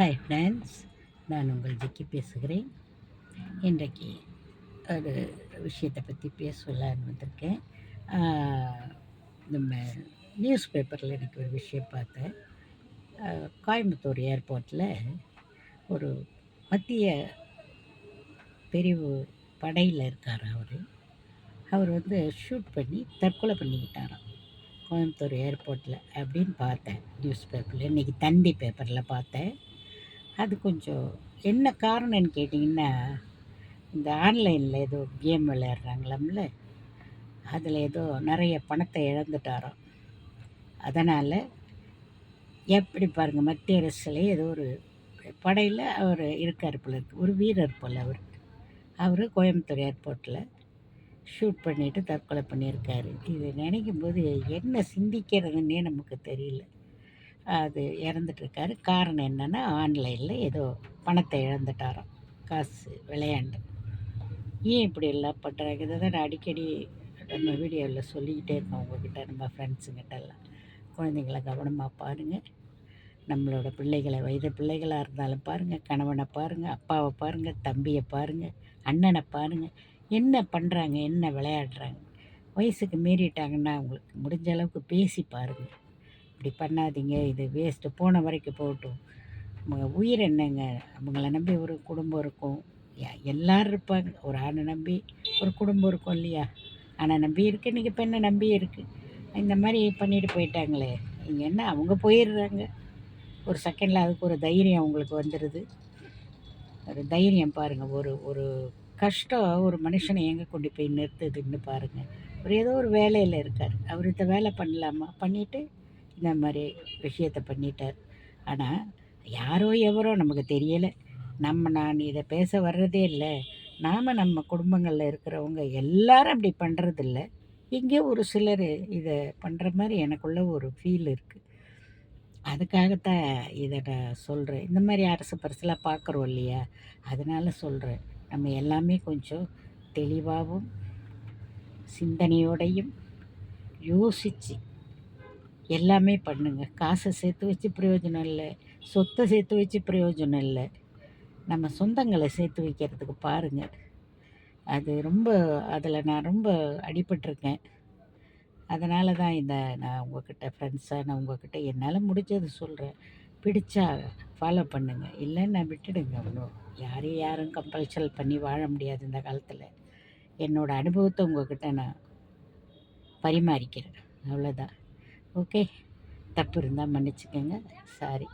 Hi friends நான் உங்கள் ஜிக்கி பேசுகிறேன். இன்றைக்கு ஒரு விஷயத்தை பற்றி பேசலான்னு வந்திருக்கேன். நம்ம நியூஸ் பேப்பரில் இன்றைக்கி ஒரு விஷயம் பார்த்தேன். கோயம்புத்தூர் ஏர்போர்ட்டில் ஒரு மத்திய பிரிவு படையில் இருக்கார் அவர். அவர் வந்து ஷூட் பண்ணி தற்கொலை பண்ணிக்கிட்டாராம். கோயம்புத்தூர் ஏர்போர்ட்டில் அப்படின்னு பார்த்தேன். நியூஸ் பேப்பரில் இன்றைக்கி தந்தி பேப்பரில் பார்த்தேன். அது கொஞ்சம் என்ன காரணம்னு கேட்டிங்கன்னா இந்த ஆன்லைனில் ஏதோ கேம் விளையாடுறாங்களாம்ல அதில் ஏதோ நிறைய பணத்தை இழந்துட்டாராம். அதனால் எப்படி பாருங்கள் மத்திய அரசில் ஏதோ ஒரு படையில் அவர் இருக்கார் போல இருக்கு. ஒரு வீரர் போல் அவர். அவர் கோயம்புத்தூர் ஏர்போர்ட்டில் ஷூட் பண்ணிவிட்டு தற்கொலை பண்ணியிருக்காரு. இது நினைக்கும் போது என்ன சிந்திக்கிறதுன்னே நமக்கு தெரியல. அது இறந்துட்டுருக்காரு. காரணம் என்னென்னா ஆன்லைனில் ஏதோ பணத்தை இழந்துட்டாராம். காசு விளையாண்டு. ஏன் இப்படி எல்லாம் பண்ணுறாங்க இதை தான் நான் அடிக்கடி நம்ம வீடியோவில் சொல்லிக்கிட்டே இருக்கோம் உங்ககிட்ட நம்ம ஃப்ரெண்ட்ஸுங்கிட்டெல்லாம் எல்லாம். குழந்தைங்கள கவனமாக பாருங்கள் நம்மளோட பிள்ளைகளை வயது பிள்ளைகளாக இருந்தாலும் பாருங்கள் கணவனை பாருங்கள் அப்பாவை பாருங்கள் தம்பியை பாருங்கள் அண்ணனை பாருங்கள் என்ன பண்ணுறாங்க என்ன விளையாடுறாங்க? வயசுக்கு மீறிட்டாங்கன்னா அவங்களுக்கு முடிஞ்ச அளவுக்கு பேசி பாருங்கள் இப்படி பண்ணாதீங்க இது வேஸ்ட்டு போன வரைக்கும் போகட்டும். அவங்க உயிர் என்னங்க? அவங்கள நம்பி ஒரு குடும்பம் இருக்கும். யா- இருப்பாங்க. ஒரு ஆணை நம்பி ஒரு குடும்பம் இருக்கும் இல்லையா? ஆணை நம்பி இருக்குது இன்றைக்கி பெண்ணை நம்பி இருக்குது இந்த மாதிரி பண்ணிட்டு போயிட்டாங்களே. இங்கே என்ன? அவங்க போயிடுறாங்க. ஒரு செகண்டில் அதுக்கு ஒரு தைரியம் அவங்களுக்கு வந்துடுது ஒரு தைரியம் பாருங்கள் ஒரு ஒரு கஷ்டம் ஒரு மனுஷனை எங்கே கொண்டு போய் நிறுத்துதுன்னு பாருங்கள் அவர் ஏதோ ஒரு வேலையில் இருக்கார். அவர் இந்த வேலை பண்ணலாமா? பண்ணிவிட்டு இந்த மாதிரி விஷயத்தை பண்ணிட்டார். ஆனால் யாரோ எவரோ நமக்கு தெரியலை. நம்ம நான் இதை பேச வர்றதே இல்லை. நாம் நம்ம குடும்பங்களில் இருக்கிறவங்க எல்லாரும் அப்படி பண்ணுறதில்ல இங்கே ஒரு சிலர் இதை பண்ணுற மாதிரி எனக்குள்ள ஒரு ஃபீல் இருக்குது அதுக்காகத்தான் இதை நான் சொல்கிறேன் இந்த மாதிரி அரசு பரிசெலாம் பார்க்குறோம் இல்லையா? அதனால் சொல்கிறேன் நம்ம எல்லாமே கொஞ்சம் தெளிவாகவும் சிந்தனையோடையும் யோசித்து எல்லாமே பண்ணுங்க. காசை சேர்த்து வச்சு பிரயோஜனம் இல்லை. சொத்தை சேர்த்து வச்சு பிரயோஜனம் இல்லை. நம்ம சொந்தங்களை சேர்த்து வைக்கிறதுக்கு பாருங்கள் அது ரொம்ப அதில் நான் ரொம்ப அடிபட்டிருக்கேன். அதனால தான் இந்த நான் உங்ககிட்ட ஃப்ரெண்ட்ஸாக நான் உங்ககிட்ட என்னால் முடிஞ்சது சொல்கிறேன் பிடிச்சா ஃபாலோ பண்ணுங்கள் இல்லைன்னா விட்டுடுங்க ஒன்றும். யாரையும் யாரும் கம்பல்சல் பண்ணி வாழ முடியாது இந்த காலத்தில். என்னோடய அனுபவத்தை உங்ககிட்ட நான் பரிமாறிக்கிறேன். அவ்வளோதான் ஓகே. தப்பு இருந்தால் மன்னிச்சுக்கோங்க. சாரி.